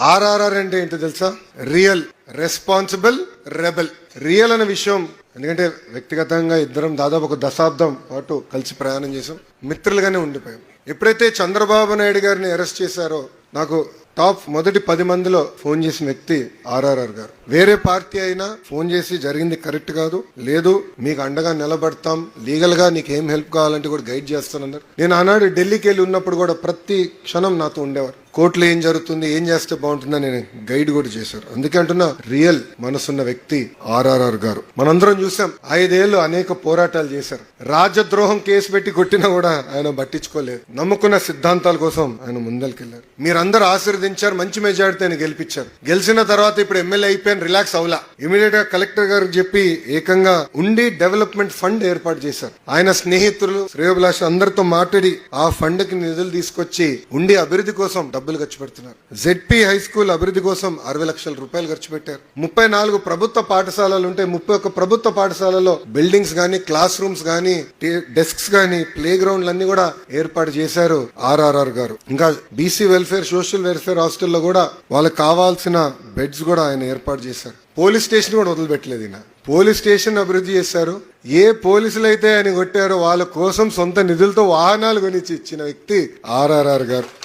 ఆర్ఆర్ఆర్ అంటే ఏంటో తెలుసా? Real responsible rebel. రియల్ అనే విషయం ఎందుకంటే వ్యక్తిగతంగా ఇద్దరం దాదాపు ఒక దశాబ్దం పాటు కలిసి ప్రయాణం చేసాం. మిత్రులుగానే ఉండిపోయాం. ఎప్పుడైతే చంద్రబాబు నాయుడు గారిని అరెస్ట్ చేశారో నాకు టాప్ మొదటి పది మందిలో ఫోన్ చేసిన వ్యక్తి ఆర్ఆర్ఆర్ గారు. వేరే పార్టీ అయినా ఫోన్ చేసి జరిగింది కరెక్ట్ కాదు లేదు మీకు అండగా నిలబడతాం లీగల్గా నీకు ఏం హెల్ప్ కావాలంటే కూడా గైడ్ చేస్తానన్నారు. నేను ఆనాడు ఢిల్లీకి వెళ్ళి ఉన్నప్పుడు కూడా ప్రతి క్షణం నాతో ఉండేవారు. కోర్టులో ఏం జరుగుతుంది ఏం చేస్తే బాగుంటుందని నేను గైడ్ కూడా చేశారు. అందుకే అంటున్నా రియల్ మనసున్న వ్యక్తి ఆర్ఆర్ఆర్ గారు. మనందరం చూసాం ఐదేళ్ళు అనేక పోరాటాలు చేశారు. రాజద్రోహం కేసు పెట్టి కొట్టినా కూడా ఆయన పట్టించుకోలేదు. నమ్ముకున్న సిద్ధాంతాల కోసం ఆయన ముందరికెళ్ళారు. మీరందరూ ఆశీర్వదించారు మంచి మెజార్టీ ఆయన గెలిపించారు. గెలిచిన తర్వాత ఇప్పుడు ఎమ్మెల్యే అయిపోయాను రిలాక్స్ అవులా. ఇమీడియట్గా కలెక్టర్ గారు చెప్పి ఏకంగా ఉండి డెవలప్మెంట్ ఫండ్ ఏర్పాటు చేశారు. ఆయన స్నేహితులు శ్రేయోభిలాష అందరితో మాట్లాడి ఆ ఫండ్కి నిధులు తీసుకొచ్చి ఉండి అభివృద్ధి కోసం డబ్బులు ఖర్చు పెడుతున్నారు. జెడ్పీ హై స్కూల్ అభివృద్ధి కోసం అరవై లక్షల రూపాయలు ఖర్చు పెట్టారు. ముప్పై నాలుగు ప్రభుత్వ పాఠశాలలు ఉంటే ముప్పై ఒక్క ప్రభుత్వ పాఠశాలలో బిల్డింగ్స్ గానీ క్లాస్ రూమ్స్ గానీ డెస్క్స్ గానీ ప్లే గ్రౌండ్లు అన్ని కూడా ఏర్పాటు చేశారు ఆర్ఆర్ఆర్ గారు. ఇంకా బీసీ వెల్ఫేర్ సోషల్ వెల్ఫేర్ హాస్టల్లో కూడా వాళ్ళకి కావాల్సిన బెడ్స్ కూడా ఆయన ఏర్పాటు చేశారు. పోలీస్ స్టేషన్ కూడా వదిలిపెట్టలేదు ఈయన. పోలీస్ స్టేషన్ అభివృద్ధి చేశారు. ఏ పోలీసులు అయితే ఆయన కొట్టారో వాళ్ళ కోసం సొంత నిధులతో వాహనాలు కొనిచ్చి ఇచ్చిన వ్యక్తి ఆర్ఆర్ఆర్ గారు.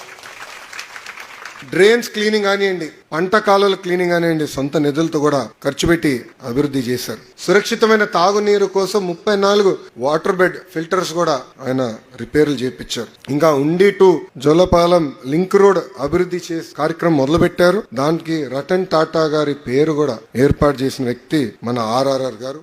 డ్రైన్స్ క్లీనింగ్ కానివ్వండి పంట కాలువల క్లీనింగ్ కానివ్వండి సొంత నిధులతో కూడా ఖర్చు పెట్టి అభివృద్ధి చేశారు. సురక్షితమైన తాగునీరు కోసం ముప్పై నాలుగు వాటర్ బెడ్ ఫిల్టర్స్ కూడా ఆయన రిపేర్లు చేపించారు. ఇంకా ఉండి టు జోలపాలెం లింక్ రోడ్ అభివృద్ధి చేసే కార్యక్రమం మొదలు పెట్టారు దానికి రతన్ టాటా గారి పేరు కూడా ఏర్పాటు చేసిన వ్యక్తి మన ఆర్ఆర్ఆర్ గారు.